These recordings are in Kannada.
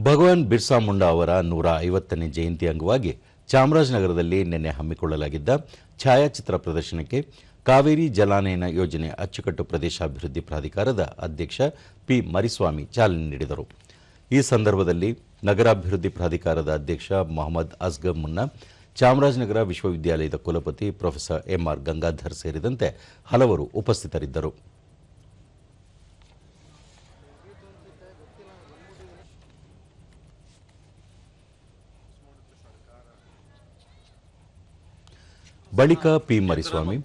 ಭಗವಾನ್ ಬಿರ್ಸಾ ಮುಂಡಾ ಅವರ ನೂರ ಐವತ್ತನೇ ಜಯಂತಿ ಅಂಗವಾಗಿ ಚಾಮರಾಜನಗರದಲ್ಲಿ ನಿನ್ನೆ ಹಮ್ಮಿಕೊಳ್ಳಲಾಗಿದ್ದ ಛಾಯಾಚಿತ್ರ ಪ್ರದರ್ಶನಕ್ಕೆ ಕಾವೇರಿ ಜಲಾನಯನ ಯೋಜನೆ ಅಚ್ಚುಕಟ್ಟು ಪ್ರದೇಶಾಭಿವೃದ್ಧಿ ಪ್ರಾಧಿಕಾರದ ಅಧ್ಯಕ್ಷ ಪಿ ಮರಿಸ್ವಾಮಿ ಚಾಲನೆ ನೀಡಿದರು. ಈ ಸಂದರ್ಭದಲ್ಲಿ ನಗರಾಭಿವೃದ್ಧಿ ಪ್ರಾಧಿಕಾರದ ಅಧ್ಯಕ್ಷ ಮೊಹಮ್ಮದ್ ಅಸ್ಗಮ್ ಮುನ್ನಾ, ಚಾಮರಾಜನಗರ ವಿಶ್ವವಿದ್ಯಾಲಯದ ಕುಲಪತಿ ಪ್ರೊಫೆಸರ್ ಎಂಆರ್ ಗಂಗಾಧರ್ ಸೇರಿದಂತೆ ಹಲವರು ಉಪಸ್ಥಿತರಿದ್ದರು. ಬಳಿಕ ಪಿ ಮರಿಸ್ವಾಮಿ,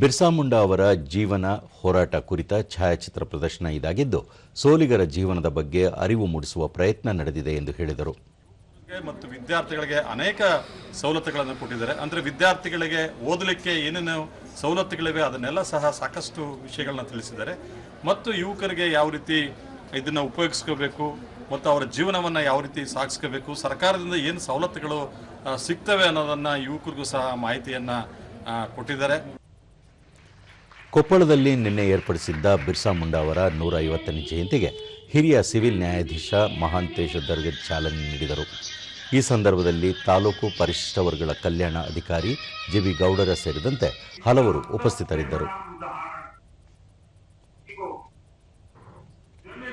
ಬಿರ್ಸಾ ಮುಂಡಾ ಅವರ ಜೀವನ ಹೋರಾಟ ಕುರಿತ ಛಾಯಾಚಿತ್ರ ಪ್ರದರ್ಶನ ಇದಾಗಿದ್ದು, ಸೋಲಿಗರ ಜೀವನದ ಬಗ್ಗೆ ಅರಿವು ಮೂಡಿಸುವ ಪ್ರಯತ್ನ ನಡೆದಿದೆ ಎಂದು ಹೇಳಿದರು. ಮತ್ತು ವಿದ್ಯಾರ್ಥಿಗಳಿಗೆ ಅನೇಕ ಸವಲತ್ತುಗಳನ್ನು ಕೊಟ್ಟಿದ್ದಾರೆ. ಅಂದರೆ ವಿದ್ಯಾರ್ಥಿಗಳಿಗೆ ಓದಲಿಕ್ಕೆ ಏನೇನು ಸವಲತ್ತುಗಳಿವೆ ಅದನ್ನೆಲ್ಲ ಸಹ ಸಾಕಷ್ಟು ವಿಷಯಗಳನ್ನ ತಿಳಿಸಿದ್ದಾರೆ. ಮತ್ತು ಯುವಕರಿಗೆ ಯಾವ ರೀತಿ ಇದನ್ನು ಉಪಯೋಗಿಸ್ಕೋಬೇಕು ಮತ್ತು ಅವರ ಜೀವನವನ್ನು ಯಾವ ರೀತಿ ಸಾಗಿಸ್ಕೋಬೇಕು, ಸರ್ಕಾರದಿಂದ ಏನು ಸವಲತ್ತುಗಳು ಸಿಗ್ತವೆ ಅನ್ನೋದನ್ನ ಯುವಕರಿಗೂ ಸಹ ಮಾಹಿತಿಯನ್ನ ಕೊಟ್ಟಿದ್ದಾರೆ. ಕೊಪ್ಪಳದಲ್ಲಿ ನಿನ್ನೆ ಏರ್ಪಡಿಸಿದ್ದ ಬಿರ್ಸಾ ಮುಂಡಾ ಅವರ ನೂರ ಐವತ್ತನೇ ಜಯಂತಿಗೆ ಹಿರಿಯ ಸಿವಿಲ್ ನ್ಯಾಯಾಧೀಶ ಮಹಾಂತೇಶ ದರ್ಗೆ ಚಾಲನೆ ನೀಡಿದರು. ಈ ಸಂದರ್ಭದಲ್ಲಿ ತಾಲೂಕು ಪರಿಶಿಷ್ಟ ವರ್ಗಗಳ ಕಲ್ಯಾಣ ಅಧಿಕಾರಿ ಜಿ ಗೌಡರ ಸೇರಿದಂತೆ ಹಲವರು ಉಪಸ್ಥಿತರಿದ್ದರು.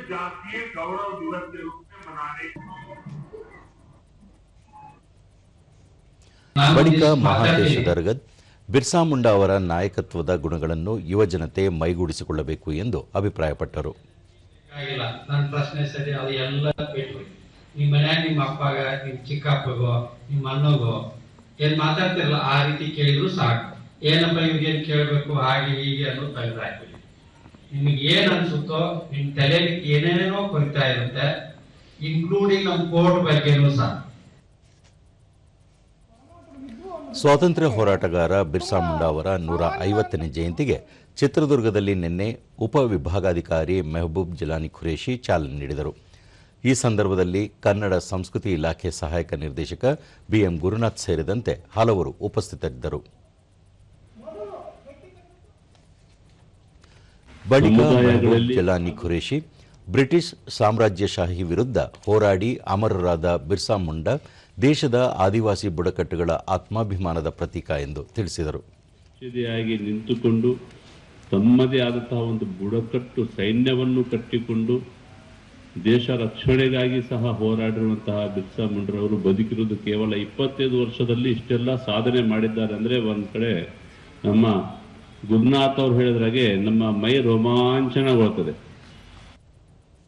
जनजातीय गौरव दिवस के रूप में मनाने ಬಳಿಕ ಮಹಾಂತೇಶ ದರ್ಗದ್ ಬಿರ್ಸಾ ಮುಂಡಾ ಅವರ ನಾಯಕತ್ವದ ಗುಣಗಳನ್ನು ಯುವಜನತೆ ಮೈಗೂಡಿಸಿಕೊಳ್ಳಬೇಕು ಎಂದು ಅಭಿಪ್ರಾಯಪಟ್ಟರು ಆಗಿಲ್ಲ ನನ್ನ ಪ್ರಶ್ನೆ ಸರಿ ಅದು ಎಲ್ಲ ಬಿಟ್ರು ನಿಮ್ ಮನ್ಯಾಗ ನಿಮ್ಮ ಅಪ್ಪಗ ನಿಮ್ ಚಿಕ್ಕಪ್ಪಗೋ ನಿಮ್ಮ ಅಣ್ಣಗೋ ಏನ್ ಮಾತಾಡ್ತಿರಲ್ಲ ಆ ರೀತಿ ಕೇಳಿದ್ರು ಸಾಕು ಏನಪ್ಪ ಇವ್ರಿಗೇನ್ ಕೇಳ್ಬೇಕು ಹಾಗೆ ಹೀಗೆ ಅನ್ನೋದು ತೆಗೆದಾಕ್ಬಿಡಿ ನಿಮಗೆ ಏನ್ ಅನ್ಸುತ್ತೋ ನಿಮ್ ತಲೆಗೆ ಏನೇನೇನೋ ಕೊರಿತಾ ಇರುತ್ತೆ ಇನ್ಕ್ಲೂಡಿಂಗ್ ನಮ್ ಕೋರ್ಟ್ ಬಗ್ಗೆನೂ ಸಹ. ಸ್ವಾತಂತ್ರ್ಯ ಹೋರಾಟಗಾರ ಬಿರ್ಸಾ ಮುಂಡಾ ಅವರ ನೂರ ಐವತ್ತನೇ ಜಯಂತಿಗೆ ಚಿತ್ರದುರ್ಗದಲ್ಲಿ ನಿನ್ನೆ ಉಪವಿಭಾಗಾಧಿಕಾರಿ ಮೆಹಬೂಬ್ ಜಿಲಾನಿ ಖುರೇಶಿ ಚಾಲನೆ ನೀಡಿದರು. ಈ ಸಂದರ್ಭದಲ್ಲಿ ಕನ್ನಡ ಸಂಸ್ಕೃತಿ ಇಲಾಖೆ ಸಹಾಯಕ ನಿರ್ದೇಶಕ ಬಿಎಂ ಗುರುನಾಥ್ ಸೇರಿದಂತೆ ಹಲವರು ಉಪಸ್ಥಿತರಿದ್ದರು. ಬಳಿಕ ಜಲಾನಿ ಖುರೇಶಿ ಬ್ರಿಟಿಷ್ ಸಾಮ್ರಾಜ್ಯಶಾಹಿ ವಿರುದ್ಧ ಹೋರಾಡಿ ಅಮರರಾದ ಬಿರ್ಸಾ ಮುಂಡ ದೇಶದ ಆದಿವಾಸಿ ಬುಡಕಟ್ಟುಗಳ ಆತ್ಮಾಭಿಮಾನದ ಪ್ರತೀಕ ಎಂದು ತಿಳಿಸಿದರು. ನಿಂತುಕೊಂಡು ತಮ್ಮದೇ ಆದಂತಹ ಒಂದು ಬುಡಕಟ್ಟು ಸೈನ್ಯವನ್ನು ಕಟ್ಟಿಕೊಂಡು ದೇಶ ರಕ್ಷಣೆಗಾಗಿ ಸಹ ಹೋರಾಡಿರುವಂತಹ ಬಿರ್ಸಾ ಮುಂಡ್ರವರು ಬದುಕಿರುವುದು ಕೇವಲ ಇಪ್ಪತ್ತೈದು ವರ್ಷದಲ್ಲಿ ಇಷ್ಟೆಲ್ಲ ಸಾಧನೆ ಮಾಡಿದ್ದಾರೆ. ಅಂದ್ರೆ ಒಂದು ಕಡೆ ನಮ್ಮ ಗುರುನಾಥ್ ಅವ್ರು ಹೇಳಿದ್ರಾಗೆ ನಮ್ಮ ಮೈ ರೋಮಾಂಚನಗೊಳ್ತದೆ.